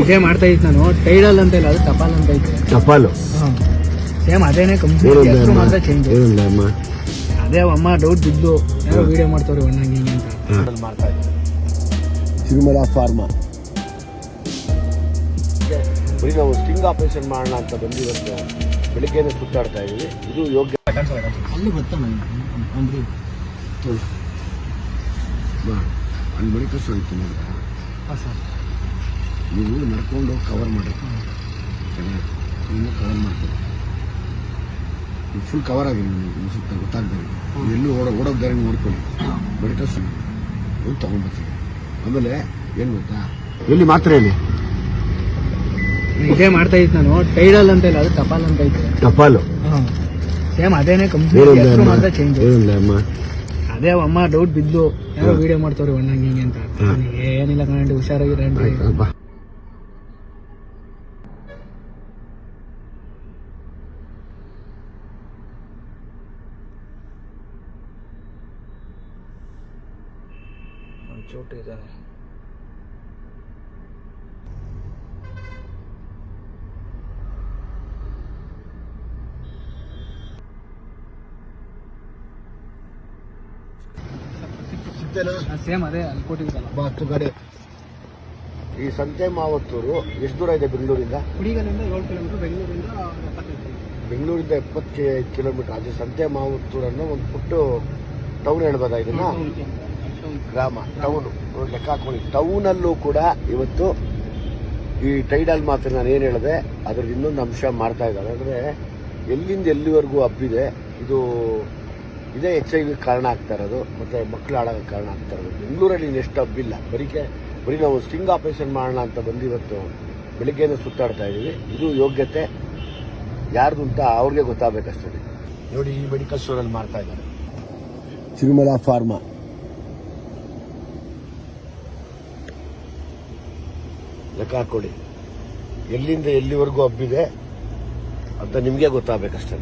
ಇದೇ ಮಾಡ್ತಾ ಇತ್ತು ನಾನು. ಟೈಡಲ್ ಅಂತ ಇಲ್ಲ ಅದು ಟಪಾಲ್ ಅಂತ ಇತ್ತು ಟಪಾಲು ಸೇಮ್ ಅದೇನೆ ಕಂಪ್ನಿ ಹೆಸರು ಮಾತ್ರ ಚೇಂಜ್ ಅದೇ ಅಮ್ಮ ಡೌಟ್ ಬಿದ್ದು ಯಾರೋ ವಿಡಿಯೋ ಮಾಡ್ತಾವ್ರಿ ಒಣ್ಣ ಹಿಂಗೆ ಅಂತ. ಹಾಂ ಮಾಡ್ತಾ ಇದ್ದೀನಿ ತಿರುಮಲ ಫಾರ್ಮಾ ಬರೀ ನಾವು ಸ್ಟಿಂಗ್ ಆಪರೇಷನ್ ಮಾಡೋಣ ಅಂತ ಬಂದಿರೋದು ಬೆಳಿಗ್ಗೆನೆ ಸುತ್ತಾಡ್ತಾ ಇದೀವಿ ಇದು ಯೋಗ್ಯ ಅಲ್ಲಿ ಗೊತ್ತಾ ಅಂದ್ರೆ ಬಾ ಅಲ್ಲಿ ಬಳಿಕ ಇತ್ತು ನೋಡಿ. ಹಾಂ ಸರ್. ನೀವು ನಡ್ಕೊಂಡು ಹೋಗಿ ಕವರ್ ಮಾಡಿ. ನೀವು ಕವರ್ ಮಾಡ್ತೀರಿ ಫುಲ್ ಕವರ್ ಆಗಿರಿ ನಿಮಗೆ ಸುತ್ತ ಗೊತ್ತಾಗ್ಬೇಕು ಎಲ್ಲೂ ಓಡ ಓಡೋ ದಾರಿ ನೋಡ್ಕೊಳ್ಳಿ. ಸ್ಟೋರ್ ಹೋಗಿ ತೊಗೊಂಡ್ಬರ್ತೀವಿ ಆಮೇಲೆ ಏನು ಗೊತ್ತಾ? ಎಲ್ಲಿ ಮಾತ್ರ ಹೇಳಿ? ಇದೇ ಮಾಡ್ತಾ ಇದ್ದೆ ನಾನು. ಟೈಡಲ್ ಅಂತ ಇಲ್ಲ ಅದು ಟಪಾಲ್ ಅಂತ ಇದ್ದೆ. ಟಪಾಲು? ಸೇಮ್ ಅದೇನೆ ಕಂಪ್ನಿ ಮಾತ್ರ ಚೇಂಜ್ ಅದೇ ಅಮ್ಮ ಡೌಟ್ ಬಿದ್ದು ಯಾರೋ. ವಿಡಿಯೋ ಮಾಡ್ತಾವ್ರಿ ಒಣ್ಣಂಗೆ ಹಿಂಗೆ ಅಂತ. ಏನಿಲ್ಲ ಕಣಂಡಿ ಹುಷಾರಾಗಿರಂడి ಚೋಟು ಇದ್ದಾನೆ. ಸೇಮ್ ಅದೇ ಹತ್ತು ಈ ಸಂತೆ ಮಾವತ್ತೂರು ಎಷ್ಟು ದೂರ ಇದೆ ಬೆಂಗಳೂರಿಂದ? ಕುಡಿಗಲಿಂದ ಏಳು ಕಿಲೋಮೀಟರ್ ಬೆಂಗಳೂರಿಂದ ಎಪ್ಪತ್ತೈದು ಬೆಂಗಳೂರಿಂದ ಎಪ್ಪತ್ತು ಕಿಲೋಮೀಟರ್ ಅದೇ ಸಂತೆ ಮಾವತ್ತೂರನ್ನು ಒಂದು ಪುಟ್ಟು ಟೌನ್ ಹೇಳ್ಬೋದಾ ಇದನ್ನ? ಗ್ರಾಮ ಟೌನ್ ಲೆಕ್ಕ ಹಾಕೊಳ್ಳಿ. ಟೌನಲ್ಲೂ ಕೂಡ ಇವತ್ತು ಈ ಟೈಡಲ್ ಮಾತ್ರ ನಾನು ಏನು ಹೇಳಿದೆ, ಅದ್ರದ್ದು ಇನ್ನೊಂದು ಅಂಶ ಮಾಡ್ತಾ ಇದ್ದಾರೆ. ಅಂದರೆ ಎಲ್ಲಿಂದ ಎಲ್ಲಿವರೆಗೂ ಹಬ್ಬಿದೆ, ಇದು ಇದೇ ಎಚ್ ಐ ವಿ ಕಾರಣ ಆಗ್ತಾ ಇರೋದು, ಮತ್ತು ಮಕ್ಕಳು ಹಾಳಾಗಕ್ಕೆ ಕಾರಣ ಆಗ್ತಾ ಇರೋದು. ಬೆಂಗಳೂರಲ್ಲಿ ಇನ್ನೆಷ್ಟು ಹಬ್ಬಿಲ್ಲ. ಬರೀಕೆ ಬರೀ ನಾವು ಸ್ಟಿಂಗ್ ಆಪರೇಷನ್ ಮಾಡೋಣ ಅಂತ ಬಂದು ಇವತ್ತು ಬೆಳಿಗ್ಗೆನೇ ಸುತ್ತಾಡ್ತಾ ಇದ್ದೀವಿ. ಇದು ಯೋಗ್ಯತೆ, ಯಾರ್ದು ಅಂತ ಅವ್ರಿಗೆ ಗೊತ್ತಾಗಬೇಕಷ್ಟೇ. ನೋಡಿ ಈ ಮೆಡಿಕಲ್ ಸ್ಟೋರಲ್ಲಿ ಮಾಡ್ತಾ ಇದ್ದಾರೆ. ತಿರುಮಲ ಫಾರ್ಮಾ ಲೆಕ್ಕ ಹಾಕೊಳ್ಳಿ ಎಲ್ಲಿಂದ ಎಲ್ಲಿವರೆಗೂ ಹಬ್ಬಿದೆ ಅಂತ ನಿಮಗೆ ಗೊತ್ತಾಗಬೇಕಷ್ಟೇ.